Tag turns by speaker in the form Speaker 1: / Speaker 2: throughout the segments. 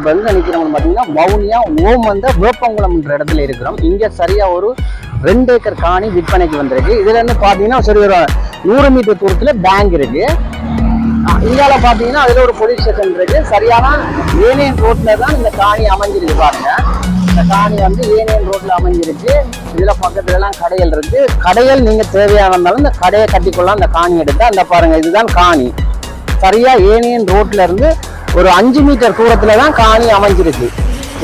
Speaker 1: இப்போ எங்க நிற்கிறோம்னு பார்த்தீங்கன்னா வவுனியா ஓம் வந்த வேப்பங்குளம்ன்ற இடத்துல இருக்கிறோம். இங்கே சரியாக ஒரு ரெண்டு ஏக்கர் காணி விற்பனைக்கு வந்திருக்கு. இதுலேருந்து பார்த்தீங்கன்னா சரி ஒரு நூறு மீட்டர் தூரத்தில் பேங்க் இருக்குது இந்தியாவில் பார்த்தீங்கன்னா அதில் ஒரு போலீஸ் ஸ்டேஷன் இருக்குது சரியான ஏனியன் ரோட்டில் தான் இந்த காணி அமைஞ்சிருக்கு பாருங்க. இந்த காணி வந்து ஏனியன் ரோட்டில் அமைஞ்சிருக்கு. இதில் பக்கத்துலலாம் கடைகள் இருக்குது கடைகள் நீங்கள் தேவையா இருந்தாலும் இந்த கடையை கட்டிக்கொள்ளலாம். இந்த காணி எடுத்தால் அந்த பாருங்கள் இதுதான் காணி. சரியாக ஏனியன் ரோட்டில் இருந்து ஒரு அஞ்சு மீட்டர் தூரத்துல தான் காணி அமைஞ்சிருக்கு.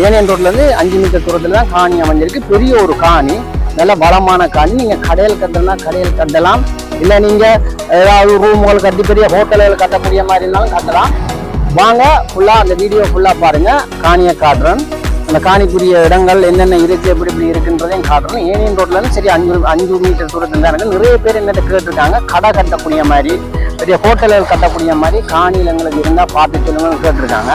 Speaker 1: ஏனியன் ரோட்ல இருந்து அஞ்சு மீட்டர் தூரத்துல தான் காணி அமைஞ்சிருக்கு. பெரிய ஒரு காணி நல்ல பலமான காணி. நீங்க கடையில் கட்டணும்னா கடையில் கட்டலாம். இல்ல நீங்க ஏதாவது ரூம்கள் கட்டி பெரிய ஹோட்டல்கள் கட்டக்கூடிய மாதிரி இருந்தாலும் கட்டலாம். வாங்க ஃபுல்லா அந்த வீடியோ ஃபுல்லா பாருங்க. காணியை காட்டுறேன். அந்த காணிக்குரிய இடங்கள் என்னென்ன இருக்கு எப்படி எப்படி இருக்குன்றதையும் காட்டுறோம் ஏனியன் ரோட்ல இருந்து சரி அஞ்சு அஞ்சு மீட்டர் தூரத்துல தான் இருக்குது நிறைய பேர் என்னட்ட கேட்டிருக்காங்க கடை கட்டக்கூடிய மாதிரி. பெரிய ஹோட்டல்கள் கட்டக்கூடிய மாதிரி காணியில் எங்களுக்கு இருந்தால் பார்த்து சொல்லுங்கன்னு கேட்டிருக்காங்க.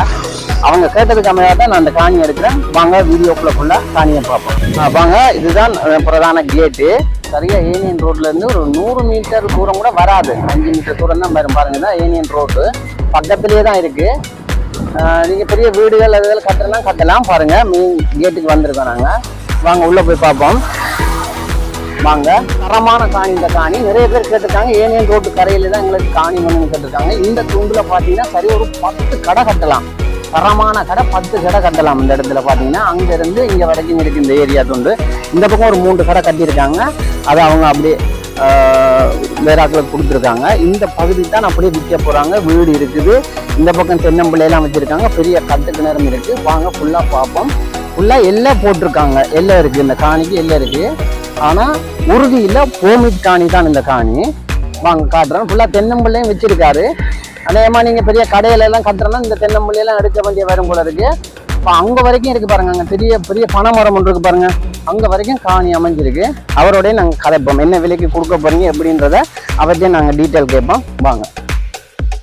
Speaker 1: அவங்க கேட்டதுக்கு அமையாக தான் நான் அந்த காணி எடுக்கிறேன். வாங்க வீடியோக்குள்ளே ஃபுல்லாக காணியை பார்ப்போம். வாங்க இதுதான் பிரதான கேட்டு சரியாக ஏனியன் ரோட்லேருந்து ஒரு நூறு மீட்டர் தூரம் கூட வராது. அஞ்சு மீட்டர் தூரம் தான் வரும். பாருங்க தான் ஏனியன் ரோடு பக்கத்துலேயே தான் இருக்குது நீங்கள் பெரிய வீடுகள் அது கட்டலாம். கட்டலாம் பாருங்கள் மெயின் கேட்டுக்கு வந்திருக்கோம் நாங்கள் வாங்க உள்ளே போய் பார்ப்போம். வாங்க தரமான காணி இந்த காணி. நிறைய பேர் கேட்டிருக்காங்க. ஏனையன் ரோட்டு கரையில தான் எங்களுக்கு காணி வேணும்னு கேட்டிருக்காங்க. இந்த தூண்டில் பார்த்தீங்கன்னா சரி ஒரு பத்து கடை கட்டலாம். தரமான கடை பத்து கடை கட்டலாம் இந்த இடத்துல பார்த்தீங்கன்னா அங்கேருந்து இங்கே வரைக்கும் இருக்குது இந்த ஏரியா துண்டு. இந்த பக்கம் ஒரு மூன்று கடை கட்டியிருக்காங்க. அதை அவங்க அப்படியே ஆஹ், கொடுத்துருக்காங்க. இந்த பகுதி தான் அப்படியே விற்க போகிறாங்க வீடு இருக்குது. இந்த பக்கம் தென்னம்பிள்ளையெல்லாம் வச்சுருக்காங்க. பெரிய கட்டு கிணறும் இருக்குது வாங்க ஃபுல்லாக பார்ப்போம். ஃபுல்லாக எல்லை போட்டிருக்காங்க. எல்லாம் இருக்குது இந்த காணிக்கு எல்லாம் இருக்குது ஆனால் உறுதியில் இல்ல போமிட் காணி தான் இந்த காணி. வாங்க காட்டுறேன் ஃபுல்லாக தென்னம்பிள்ளையும் வச்சுருக்காரு. அதேமாதிரி நீங்கள் பெரிய கடையிலலாம் கட்டுறோன்னா கட்டுறோம்னா இந்த தென்னம்பிள்ளையெல்லாம் எடுக்க வேண்டிய வரும் போல இருக்குது இப்போ அங்கே வரைக்கும் இருக்குது பாருங்க அங்கே பெரிய பெரிய பனைமரம் ஒன்று இருக்குது பாருங்க. அங்கே வரைக்கும் காணி அமைஞ்சிருக்கு. அவரோடய நாங்கள் கதைப்போம். என்ன விலைக்கு கொடுக்க போகிறீங்க எப்படின்றத அவர்கிட்ட நாங்கள் டீட்டெயில் கேட்போம். வாங்க.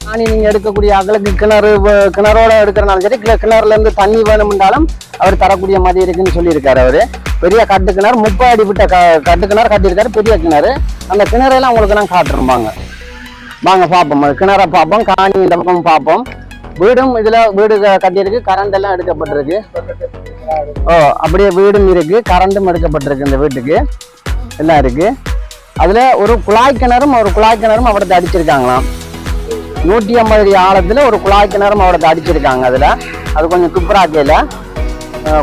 Speaker 1: காணி நீங்கள் எடுக்கக்கூடிய அகலுக்கு கிணறு கிணறோட எடுக்கிறனாலும் சரி கிண- தண்ணி வேணும்னாலும் அவர் தரக்கூடிய மாதிரி இருக்குன்னு சொல்லியிருக்காரு அவரு. பெரிய கட்டு கிணறு முப்பது அடி விட்ட க கட்டு கிணறு கட்டியிருக்காரு பெரிய கிணறு. அந்த கிணறையெல்லாம் உங்களுக்கு நான் காட்டுறோம் வாங்க. பார்ப்போம். கிணறை கிணற பார்ப்போம் காணி இந்த பக்கம் பார்ப்போம். வீடும் இதில் வீடு கட்டியிருக்கு கரண்ட் எல்லாம் எடுக்கப்பட்டிருக்கு. ஓ அப்படியே வீடும் இருக்குது கரண்டும் எடுக்கப்பட்டிருக்கு இந்த வீட்டுக்கு. எல்லாம் இருக்குது அதில் ஒரு குழாய் கிணறும் ஒரு குழாய் கிணறும் அவரது அடிச்சிருக்காங்களாம். நூற்றி ஐம்பது ஆழத்தில் ஒரு குழாய் கிணறும் அவரது அடிச்சிருக்காங்க அதில். அது கொஞ்சம் துப்புராக்கையில்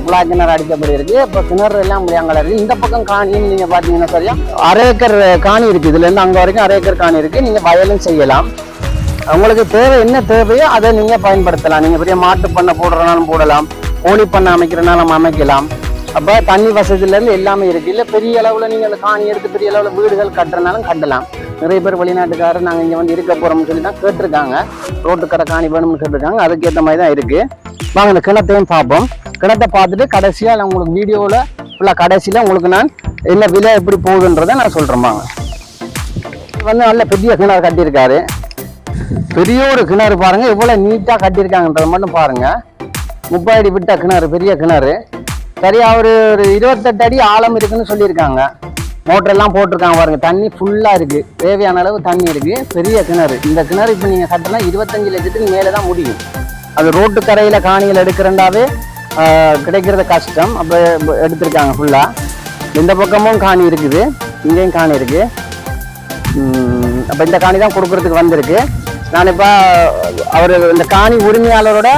Speaker 1: குழாய் கிணறு அடிக்கப்படி இருக்குது இப்போ கிணறு எல்லாம் முடியாங்கல இருக்குது இந்த பக்கம் காணின்னு நீங்கள் பார்த்தீங்கன்னா சரியா? அரை ஏக்கர் காணி இருக்குது இதுலேருந்து அங்கே வரைக்கும் அரை ஏக்கர் காணி இருக்குது நீங்கள் வயலும் செய்யலாம். உங்களுக்கு தேவை என்ன தேவையோ அதை நீங்கள் பயன்படுத்தலாம். நீங்கள் பெரிய மாட்டு பண்ணை போடுறனாலும் போடலாம். கோழி பண்ணை அமைக்கிறனாலும் அமைக்கலாம். அப்போ தண்ணி வசதியிலேருந்து எல்லாமே இருக்குது இல்லை பெரிய அளவில் நீங்கள் அந்த காணி எடுத்து பெரிய அளவில் வீடுகள் கட்டுறனாலும் கட்டலாம். நிறைய பேர் வெளிநாட்டுக்காரர் நாங்கள் இங்கே வந்து இருக்க போகிறோம்னு சொல்லி தான் கேட்டிருக்காங்க. ரோட்டு கடை காணி வேணும்னு கேட்டிருக்காங்க. அதுக்கேற்ற மாதிரி தான் இருக்குது வாங்க இந்த கிணத்தையும் பார்ப்போம். கிணத்தை பார்த்துட்டு கடைசியாக நான் உங்களுக்கு வீடியோவில் ஃபுல்லாக கடைசியில் உங்களுக்கு நான் என்ன விலை எப்படி போகுதுன்றதை நான் சொல்கிறேன் வாங்க. வந்து நல்ல பெரிய கிணறு கட்டியிருக்காரு. பெரிய ஒரு கிணறு பாருங்கள் எவ்வளோ நீட்டாக கட்டியிருக்காங்கன்றத மட்டும் பாருங்கள் முப்பது அடி விட்ட கிணறு பெரிய கிணறு. சரியாக ஒரு ஒரு இருபத்தெட்டு அடி ஆழம் இருக்குன்னு சொல்லியிருக்காங்க. மோட்டர் எல்லாம் போட்டிருக்காங்க பாருங்க. தண்ணி ஃபுல்லாக இருக்கு. தேவையான அளவு தண்ணி இருக்கு. பெரிய கிணறு. இந்த கிணறு இப்போ நீங்கள் கட்டினா இருபத்தஞ்சு லட்சத்துக்கு மேலே தான் முடியும். அது ரோட்டு கரையில் காணிகள் எடுக்கிறண்டாவே கிடைக்கிறது கஷ்டம். அப்போ எடுத்திருக்காங்க ஃபுல்லாக இந்த பக்கமும் காணி இருக்குது. இங்கேயும் காணி இருக்கு. அப்போ இந்த காணி தான் கொடுக்கறதுக்கு வந்திருக்கு. நான் இப்போ அவர் இந்த காணி உரிமையாளரோட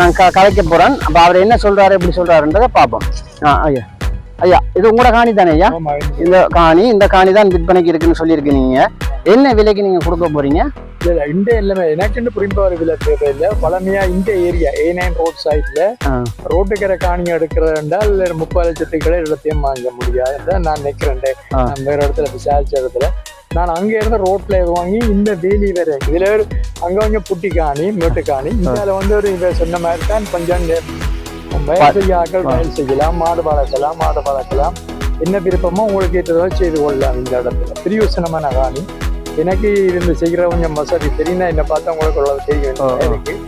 Speaker 1: நான் க கலைக்க போகிறேன் அப்போ அவர் என்ன சொல்கிறாரு எப்படி சொல்கிறாருன்றதை பார்ப்போம். ஆ ஐயா. ஐயா இது உங்களோட காணி தானே ஐயா? இந்த காணி இந்த காணி தான் விற்பனைக்கு இருக்குன்னு சொல்லியிருக்கீங்க என்ன விலைக்கு நீங்க கொடுக்க போறீங்க?
Speaker 2: இல்ல, இந்த எல்லாமே எனக்கு விலை தேவையில்லை. பழமையா இந்த ஏரியா ஏ நைன் ரோட் சைட்ல
Speaker 1: ஆ.
Speaker 2: ரோட்டுக்கரை காணி எடுக்கிறது என்றால் முப்பது லட்சத்துக்களே இடத்தையும் வாங்க முடியாது நான் நிக்கிறேன் வேற இடத்துல விசாரிச்ச இடத்துல. நான் அங்க இருந்த ரோட்ல இது வாங்கி இந்த வேலி வேற இதுல அங்க கொஞ்சம் புட்டி காணி மேட்டு காணி. இதுல வந்து ஒரு சொன்ன மாதிரி தான் கொஞ்சம் நெ- வயல் செய்யலாம் மாடு வளர்க்கலாம் மாடு வளர்க்கலாம். என்ன விருப்பமோ உங்களுக்கு ஏற்றதோ செய்து கொள்ளலாம் இந்த இடத்துல. பிரியோசனமான காணி எனக்கு இருந்து செய்கிற கொஞ்சம் வசதி தெரியும்னா என்ன பார்த்தா உங்களுக்கு அவ்வளவு தெரியும். எனக்கு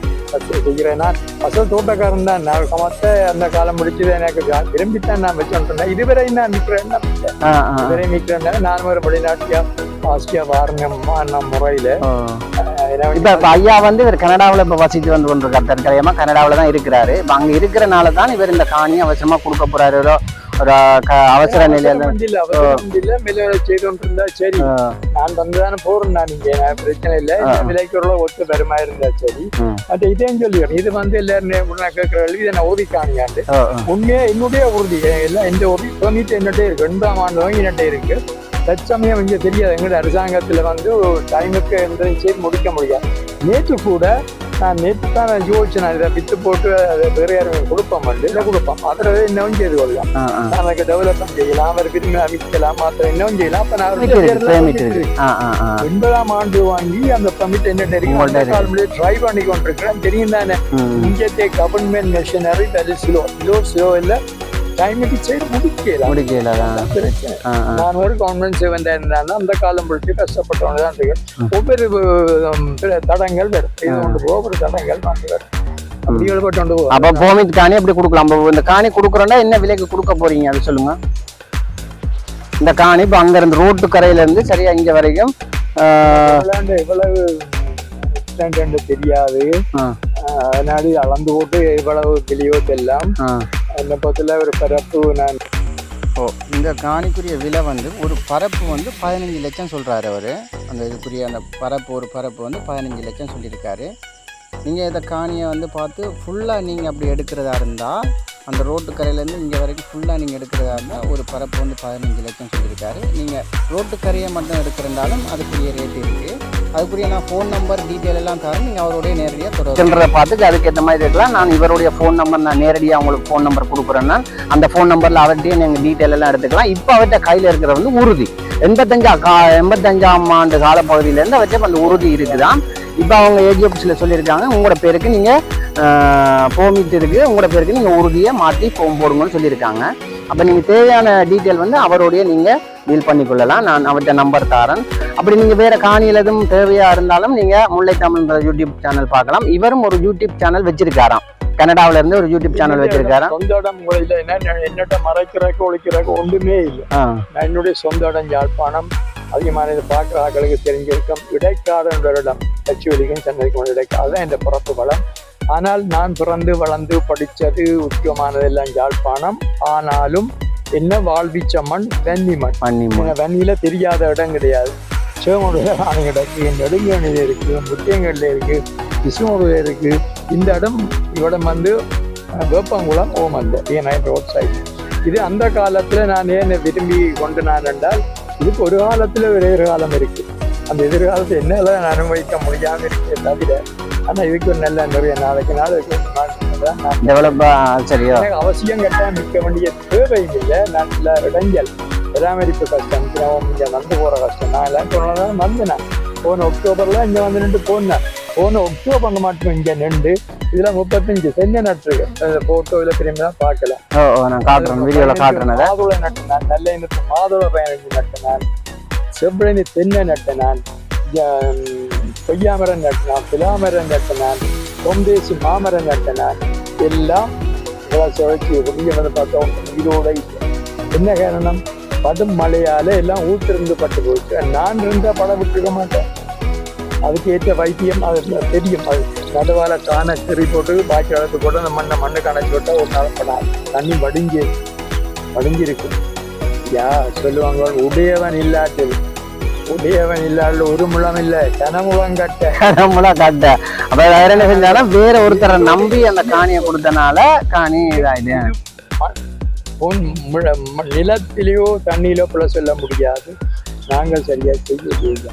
Speaker 2: செய்கிறேன் நான் அசல் தோட்டக்காரன் தான். நான் சமத்த அந்த காலம் முடிச்சது எனக்கு விரும்பித்தான் நான் வச்சுருந்தேன் இதுவரை நான் நிற்கிறேன். இதுவரை நிற்கிறேன். நான் ஒரு வெளிநாட்டியா ஆஸ்திரியா வாரணம் முறையில
Speaker 1: இப்ப இப்ப ஐயா வந்து இவர் கனடாவுல இப்ப வசித்து வந்து கொண்டிருக்காரு. தற்காலிகமா கனடாவுல தான் இருக்கிறாரு. இப்ப அங்க இருக்கிறனால தான் இவர் இந்த காணி அவசரமா கொடுக்க போறாரு. ஒரு அவசர நிலையில
Speaker 2: அவசரம் வந்து இல்ல, அவசரம் வந்து இல்ல, மெல்ல செய்து கொண்டிருந்தா சரி. நான் தந்துதானே போறேன் நான் இங்க. பிரச்சனை இல்லை. இந்த விலைக்கு உள்ள ஒத்து பெருமா இருந்தா சரி. மற்ற இதையும் சொல்லிடுறேன். இது வந்து எல்லாரும் கேட்கிற கேள்வி நான் உறுதி காணியாண்டு. உண்மையா என்னுடைய உறுதி? எல்லாம் எந்த உறுதி? பெர்மிட் என்னட்டே இருக்கு. ரெண்டாம் ஆண்டு என்னட்டே இருக்கு. தற்சமயம் இங்க தெரியாது. எங்களுடைய அரசாங்கத்துல வந்து டைமுக்கு எந்த செய்து முடிக்க முடியாது. நேற்று கூட நான் நேற்று தான் நான் யோசிச்சேன். நான் இதை வித்து போட்டு அதை வேற யாரும் கொடுப்போம் வந்து இதை கொடுப்போம். அதில் இன்னும் செய்து கொள்ளலாம். நமக்கு டெவலப்மெண்ட் செய்யலாம். அவர் விரும்பி அமைக்கலாம் மாத்திரம் இன்னும் செய்யலாம். அப்ப நான்
Speaker 1: இருக்கு, இருக்கு.
Speaker 2: எண்பதாம் ஆண்டு வாங்கி அந்த பர்மிட் என்ன தெரியும் ட்ரை பண்ணி கொண்டிருக்கிறேன். தெரியும் தானே?
Speaker 1: ம்.
Speaker 2: இங்கത്തെ government machinery very slow slow slow இல்ல. டைமுக்கு முடிக்கலாம்
Speaker 1: முடிக்கல.
Speaker 2: பிரச்சனை.
Speaker 1: ஆ.
Speaker 2: நான் ஒரு கவர்மெண்ட் சேவன் இருந்தாலும் அந்த காலம் பிடிச்சி கஷ்டப்பட்டவங்க தான் இருக்கு ஒவ்வொரு தடங்கள் வரும். இது கொண்டு ஒவ்வொரு தடங்கள் வந்து வரும்.
Speaker 1: அப்ப காணி எப்படி கொடுக்கலாம்? இந்த காணி கொடுக்குறோம்னா என்ன விலைக்கு கொடுக்க போறீங்க? அது சொல்லுங்க. இந்த காணி இப்ப அங்க இருந்து ரோட்டு கரையில இருந்து சரியா இங்க வரைக்கும்
Speaker 2: என்று தெரியாது. அதனால அளந்து போட்டு எவ்வளவு கிளியோ எல்லாம்
Speaker 1: ஆ.
Speaker 2: அந்த பக்கத்தில் ஒரு பரப்பு நான்
Speaker 1: ஓ இந்த காணிக்குரிய விலை வந்து ஒரு பரப்பு வந்து பதினஞ்சு லட்சம் சொல்கிறாரு அவர். அந்த இதுக்குரிய அந்த பரப்பு ஒரு பரப்பு வந்து பதினஞ்சு லட்சம் சொல்லியிருக்காரு. நீங்கள் இந்த காணியை வந்து பார்த்து ஃபுல்லாக நீங்கள் அப்படி எடுக்கிறதா இருந்தால் அந்த ரோட்டு கரையிலேருந்து இங்கே வரைக்கும் ஃபுல்லாக நீங்கள் எடுக்கிறதா இருந்தால் ஒரு பரப்பு வந்து பதினஞ்சு லட்சம் சொல்லியிருக்காரு. நீங்கள் ரோட்டு கரையை மட்டும் எடுக்கிறதாலும் அதுக்குரிய ரேட் இருக்குது அதுக்குரிய நான் ஃபோன் நம்பர் டீட்டெயில் எல்லாம் தரேன். நீங்கள் அவருடைய நேரடியாக தொடர்பு பார்த்துட்டு அதுக்கேற்ற மாதிரி இருக்கலாம். நான் இவருடைய ஃபோன் நம்பர் நான் நேரடியாக உங்களுக்கு ஃபோன் நம்பர் கொடுக்குறேன்னா அந்த ஃபோன் நம்பரில் அவர்கிட்டயே நீங்கள் டீட்டெயில் எல்லாம் எடுத்துக்கலாம். இப்போ அவர்கிட்ட கையில் இருக்கிற வந்து உறுதி. எண்பத்தஞ்சா கா எண்பத்தஞ்சாம் ஆண்டு காலப்பகுதியிலேருந்து அவர்கிட்ட அந்த உறுதி இருக்குதான் இப்போ அவங்க ஏஜி ஆஃபீஸில் சொல்லியிருக்காங்க உங்களோட பேருக்கு நீங்கள் போமிட்டு இருக்குது உங்களோட பேருக்கு நீங்கள் உறுதியை மாற்றி ஃபோன் போடுங்கன்னு சொல்லியிருக்காங்க. அப்போ நீங்கள் தேவையான டீட்டெயில் வந்து அவருடைய நீங்கள் டீல் பண்ணிக்கொள்ளலாம். நான் அவர்கிட்ட நம்பர் தாரேன். அப்படி நீங்கள் வேறு காணியில் எதுவும் தேவையாக இருந்தாலும் நீங்கள் முல்லை தமிழ்ன்ற யூடியூப் சேனல் பார்க்கலாம். இவரும் ஒரு யூடியூப் சேனல் வச்சிருக்காராம். கனடாவுல இருந்து ஒரு யூடியூப் சேனல் வச்சிருக்காராம்.
Speaker 2: சொந்த இடம் என்னட்ட மறைக்கிறக்கு ஒழிக்கிறக்கு ஒன்றுமே இல்லை. நான் என்னுடைய சொந்த இடம் யாழ்ப்பாணம். அதிகமான இதை பார்க்குற ஆட்களுக்கு தெரிஞ்சிருக்கும். இடைக்காடுன்ற ஒரு இடம் கட்சிவெளிக்கும் சென்னைக்கும் இடைக்காடு அதுதான் இந்த பிறப்பு வளம். ஆனால் நான் பிறந்து வளர்ந்து படித்தது முக்கியமானதெல்லாம் யாழ்ப்பாணம். ஆனாலும் என்ன வாழ்விச்ச மண்? வெண்ணி மண்
Speaker 1: பண்ணி
Speaker 2: வெண்ணில தெரியாத இடம் கிடையாது. சிவமுடைய ஆணை கிடக்கு. நெடுங்கணியில் இருக்கு முத்தியங்கல்ல இருக்கு விசுமுறையில் இருக்கு. இந்த இடம் இவ்விடம் வந்து வேப்பங்குளம் ஓமல்ல ஏன் ரோட் சைடு இது அந்த காலத்துல நான் ஏன் விரும்பி கொண்டு நான் என்றால் இதுக்கு ஒரு காலத்துல ஒரு எதிர்காலம் இருக்கு. அந்த எதிர்காலத்தை என்னால நான் அனுபவிக்க முடியாம இருக்கே தவிர ஆனா இதுக்கு ஒரு நல்ல நிறைய நாளைக்கு நாளைக்கு
Speaker 1: டெவலப் சரியோ?
Speaker 2: அவசியம் கட்டாயம் நிற்க வேண்டிய தேவையும் இல்லை நான் சில இடைஞ்சல் பராமரிப்பு கஷ்டம் இங்கே வந்து போகிற கஷ்டம். நான் எல்லாம் சொன்னதான் வந்தேன். போன அக்டோபர்ல இங்கே வந்து நின்று போனேன். போன அக்டோபர் மட்டும் இங்கே நின்று இதுல முப்பத்தஞ்சு சென்னை நட்டுருக்கு போட்டோவில் திரும்பி தான் பார்க்கல.
Speaker 1: ஓ ஓ நான் காட்டுறேன். வீடியோவில் காட்டுறேன்
Speaker 2: மாதுளை நட்டு நான் நல்ல இனத்து மாதுளை பயணிச்சு நட்டு நான். செவ்வழி தென்னை நட்டு நான். கொய்யாமரம் நட்டினான் பிலாமரம் நட்டினான் கொம்பேசி மாமரம் நட்டினான் எல்லாம் சுழற்சி இங்கே வந்து பார்த்தோம். இதோட என்ன காரணம்? படும் மழையால எல்லாம் ஊத்திருந்து பட்டு போச்சு நான் இருந்தால் படம் விட்டுருக்க மாட்டேன். அதுக்கு ஏற்ற வைத்தியம் அது தெரியும். அது நடுவால் காண கறி போட்டு பாக்கி வளர்த்து போட்டு அந்த மண்ணை மண்ணை கணச்சி விட்டால் ஒரு நாள் படாது. தண்ணி வடிஞ்சு வடிஞ்சிருக்கு யா சொல்லுவாங்க உடையவன் இல்லாட்டில். உடையவன் இல்லாத ஒரு முழம் இல்ல கனமுழம் கட்ட.
Speaker 1: நம்மளா காட்ட. அப்ப வேற என்ன செஞ்சாலும் வேற ஒருத்தரை நம்பி அந்த காணியை கொடுத்தனால காணி இதாயிடு
Speaker 2: நிலத்திலேயோ தண்ணியிலோ புல சொல்ல முடியாது. நாங்கள் சரியா செய்ய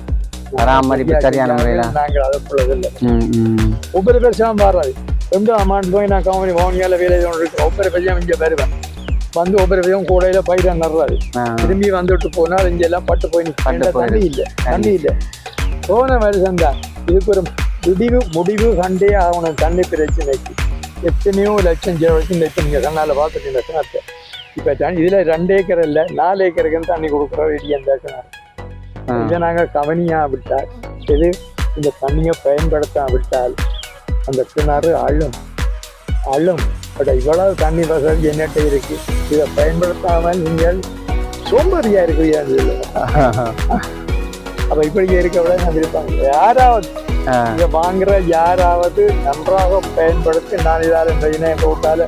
Speaker 1: பராமரிப்பு சரியான முறையில.
Speaker 2: நாங்கள் அதை புலதில்லை
Speaker 1: ம், ம்.
Speaker 2: ஒவ்வொரு வருஷம் வராது ரெண்டு அமௌண்ட் போய் நான் கம்பெனி மௌனியால வேலை ஒவ்வொரு வருஷம் இங்கே வருவேன். வந்து ஒவ்வொரு வருஷம் கூடையில பயிர நடுறாரு திரும்பி வந்துட்டு போனால் இங்க எல்லாம் பட்டு போய். தண்ணி இல்லை தண்ணி இல்லை. போன வருஷம் தான் இதுக்கு ஒரு முடிவு முடிவு கண்டே ஆகணும். தண்ணி பிரச்சனைக்கு எத்தனையோ லட்சம் இந்த இப்போ நீங்கள் கண்ணால் பார்த்துட்டு கிணத்தை இப்போ தண்ணி இதில் ரெண்டு ஏக்கர் இல்லை நாலு ஏக்கருக்கு தண்ணி கொடுக்குற இடி அந்த கிணறு. இதை நாங்கள் கவனியா விட்டால் இது இந்த தண்ணியை பயன்படுத்த விட்டால் அந்த கிணறு அள்ளும் அள்ளும் பட் இவ்வளவு தண்ணி வசதி என்னட்ட இருக்கு? இதை பயன்படுத்தாமல் நீங்கள் சோம்பேறியா இருக்கிறீர்கள் அப்ப இப்படி இருக்க விட நான் இருப்பாங்க யாராவது இதை வாங்குற யாராவது நன்றாக பயன்படுத்தி நான் இதால இந்த இணைய போட்டால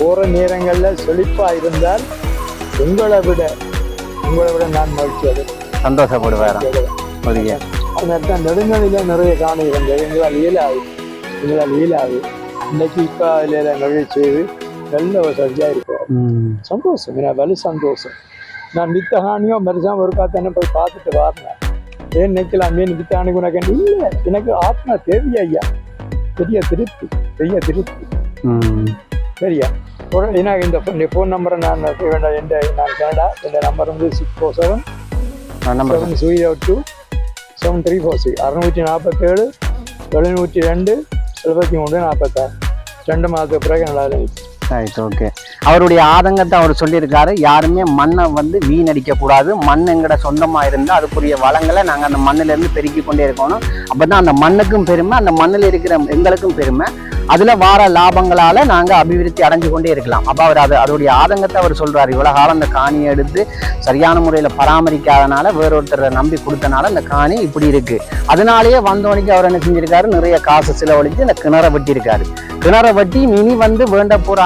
Speaker 2: போற நேரங்கள்ல செழிப்பா இருந்தால் உங்களை விட உங்களை விட நான் மகிழ்ச்சி அடைவேன்.
Speaker 1: சந்தோஷப்படுவாராம் ஒழிய
Speaker 2: அதனால தான் நெடுங்கலில நிறைய காணி இருந்தது. எங்களால் இயலாது. எங்களால் இயலாது. இன்னைக்கு இப்போ அதில் செய்து நல்ல வசதியாக இருக்கிறார்
Speaker 1: ம்,
Speaker 2: சந்தோஷம் எனக்கு வலு சந்தோஷம். நான் வித்த ஹானியோ மரிசாம ஒரு காத்தானே போய் பார்த்துட்டு வரேன் ஏன் நினைக்கலாம் மீன் வித்த ஹானி உனக்கு இல்லை எனக்கு ஆத்மா தேவையா ஐயா? பெரிய திருப்தி பெரிய திருப்தி. சரியா? ஒரு- எனக்கு இந்த ஃபோன் நம்பரை நான் வேண்டாம் எந்த நான் கனடா இந்த நம்பர் வந்து six four seven seven zero two seven three four six அறுநூற்றி நாற்பத்தேழு எழுநூற்றி ரெண்டு எழுபத்தி மூணு நாற்பத்தாறு. ரெண்டு மாதத்துக்கு பிறகு நல்லா இருந்துச்சு
Speaker 1: ரைட் ஓகே அவருடைய ஆதங்கத்தை அவர் சொல்லியிருக்காரு. யாருமே மண்ணை வந்து வீணடிக்க கூடாது. மண் எங்கட சொந்தமா இருந்தால் அதுக்குரிய வளங்களை நாங்கள் அந்த மண்ணிலிருந்து பெருக்கி கொண்டே இருக்கணும். அப்போ தான் அந்த மண்ணுக்கும் பெருமை அந்த மண்ணில் இருக்கிற எங்களுக்கும் பெருமை. அதுல வார லாபங்களால நாங்க அபிவிருத்தி அடைஞ்சு கொண்டே இருக்கலாம். அப்ப அவர் அது அதோடைய ஆதங்கத்தை அவர் சொல்றாரு. இவ்வளவு காலம் அந்த காணியை எடுத்து சரியான முறையில பராமரிக்காதனால வேறொருத்தரை நம்பி கொடுத்தனால அந்த காணி இப்படி இருக்கு. அதனாலேயே வந்தவனுக்கு அவர் என்ன செஞ்சிருக்காரு? நிறைய காசு செலவழித்து அந்த கிணற வெட்டியிருக்காரு. கிணற வெட்டி இனி வந்து வேண்ட போற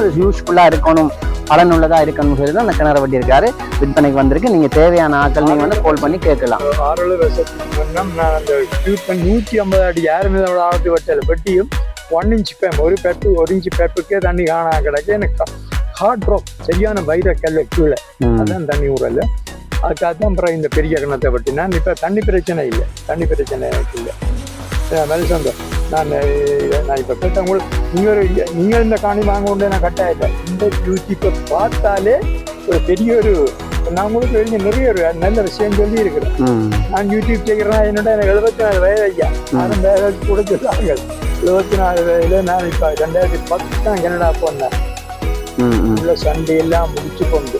Speaker 1: அது யூஸ்ஃபுல்லா இருக்கணும். பலனுள்ளதா இருக்கணும் சொல்லி தான் அந்த கிணற வெட்டி இருக்காரு விற்பனைக்கு வந்திருக்கு. நீங்க தேவையான ஆக்கள் நீங்க வந்து கால் பண்ணி கேட்கலாம்.
Speaker 2: ஆறு வருஷத்துக்கு நூற்றி ஐம்பது அடி யாருமே ஆழத்து வெட்டல வெட்டியும் ஒன் இன்ச் பேம் ஒரு பெப்பு ஒரு இன்ச் பெப்புக்கே தண்ணி காணா கிடக்கு. எனக்கு ஹார்ட் ட்ராப் சரியான வைர கல் கீழே. அதான் தண்ணி ஊறல. அதுக்காக தான் அப்புறம் இந்த பெரிய கிணத்தை வெட்டினேன் இப்போ தண்ணி பிரச்சனை இல்லை. தண்ணி பிரச்சனை எனக்கு இல்லை. மெல்சந்தர் நான் நான் இப்போ கேட்டேன் உங்களுக்கு நீங்கள் ஒரு நீங்கள் இந்த காணி வாங்க கொண்டு நான் கட்டாயிட்டேன் இந்த யூடியூப்பை பார்த்தாலே ஒரு பெரிய ஒரு நான் உங்களுக்கு வெளியே நிறைய ஒரு நல்ல விஷயம் சொல்லி இருக்கிறேன் நான் யூடியூப் செய்கிறேன்னா என்னோட எனக்கு எழுபத்தி நாலு வயது ஐயா. நானும் வேலை கொடுத்துருக்காங்க எழுபத்தி நாலு வயதுல நான் இப்போ ரெண்டாயிரத்தி பத்து தான் கனடா போனேன். உள்ள சண்டை எல்லாம் முடிச்சு கொண்டு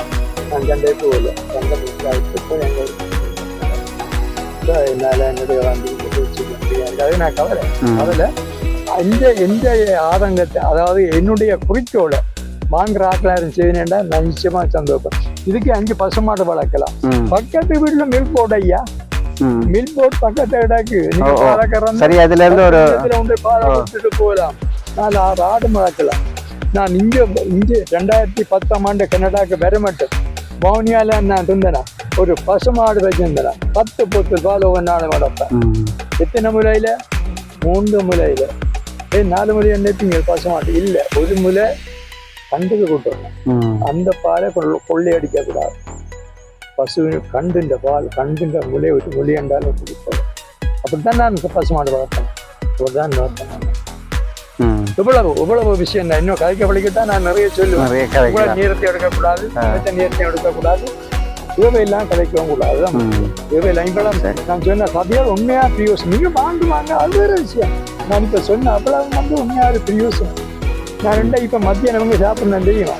Speaker 2: நான் சண்டை போகல சண்டை முடிச்சு போய் எங்கள் என்னால் என்னுடைய வண்டி நான் கவலை. அதில் இந்த எந்த ஆதங்கத்தை அதாவது என்னுடைய குறிக்கோளை வாங்குற ஆக்களாரும் செய்தினேன்டா நான் நிச்சயமா சந்தோஷம். இதுக்கு அஞ்சு பசுமாடு வளர்க்கலாம். பக்கத்து வீட்டுல மில்க் ஐயா?
Speaker 1: ம்.
Speaker 2: மில்க் போர்டு பக்கத்து கறந்து
Speaker 1: சரி அதுல இருந்து ஒரு
Speaker 2: கொடுத்துட்டு போகலாம் ஆறு ஆடு வளர்க்கலாம் நான் இங்க இங்க ரெண்டாயிரத்தி பத்தாம் ஆண்டு கனடாக்கு வர மாட்டேன் மௌனியால நான் இருந்தேனா ஒரு பசுமாடு வச்சிருந்தேன் பத்து பொத்து பால் ஒவ்வொரு நாள் வளர்ப்பேன் எத்தனை முலையில மூன்று முலையில ஏ நாலு முறை என்னப்பீங்க பசுமாடு இல்ல ஒரு முலை கண்டுக்கு கூட்டணும்
Speaker 1: ம்,
Speaker 2: அந்த பாலை கொள்ள கொள்ளையடிக்க கூடாது பசு கண்டுன்ற பால் கண்டுன்ற முளையை விட்டு முளையண்டாலும் குடிப்போம் அப்படித்தான் நான் பசுமாடு வளர்த்தேன். அப்படிதான் வளர்த்தேன். இவ்வளவு இவ்வளவு விஷயம் தான் இன்னும் கதைக்க பழிக்கிட்டா நான் நிறைய சொல்லுவேன். இவ்வளவு நேரத்தை எடுக்கக்கூடாது நேரத்தை எடுக்கக்கூடாது. தேவையெல்லாம் கிடைக்கவும் கூடாது. அதுதான்
Speaker 1: ம்,
Speaker 2: தேவையில்லை இப்பெல்லாம் நான் சொன்ன சபையால் உண்மையா பிரியோசனம் நீங்க வாங்குவாங்க அது வேற விஷயம். நான் இப்ப சொன்ன அவ்வளவு வந்து உண்மையாக பிரியோசனம் நான் ரெண்டா இப்ப மத்தியானம் அவங்க சாப்பிடணும் தெரியுமா?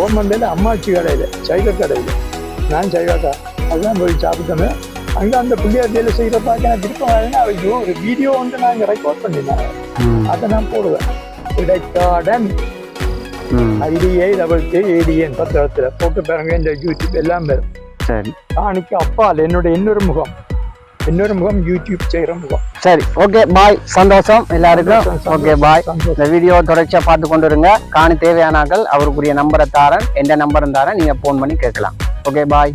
Speaker 2: ஓமந்தையில் அம்மாச்சி கடையில் சைவ கடையில். நான் சைவக்கா அதுதான் போய் சாப்பிட்டோமே. அங்கே அந்த பிள்ளையார் வேலை செய்கிற பார்க்க நான் திருப்ப வரேன்னா ஐயோ ஒரு வீடியோ வந்து நாங்கள் ரெக்கார்ட் பண்ணியிருந்தாங்க
Speaker 1: ம்,
Speaker 2: அதை நான் போடுவேன். Idaikkadan. ITI double K ATN பத்து இடத்துல போட்டு பாருங்க. இந்த யூடியூப் எல்லாம் வரும்.
Speaker 1: சரி.
Speaker 2: காணிக்கு அப்பால் என்னோட இன்னொரு முகம். இன்னொரு முகம் யூடியூப் செய்கிற முகம்.
Speaker 1: சரி ஓகே பாய் சந்தோஷம் எல்லாருக்கும். Okay bye. இந்த வீடியோ தொடர்ச்சியா பார்த்து கொண்டு இருங்க. காணி தேவையானாக்கள் அவருக்குரிய நம்பரை தாரேன். எந்த நம்பரும் தாரேன் நீங்க ஃபோன் பண்ணி கேட்கலாம். Okay bye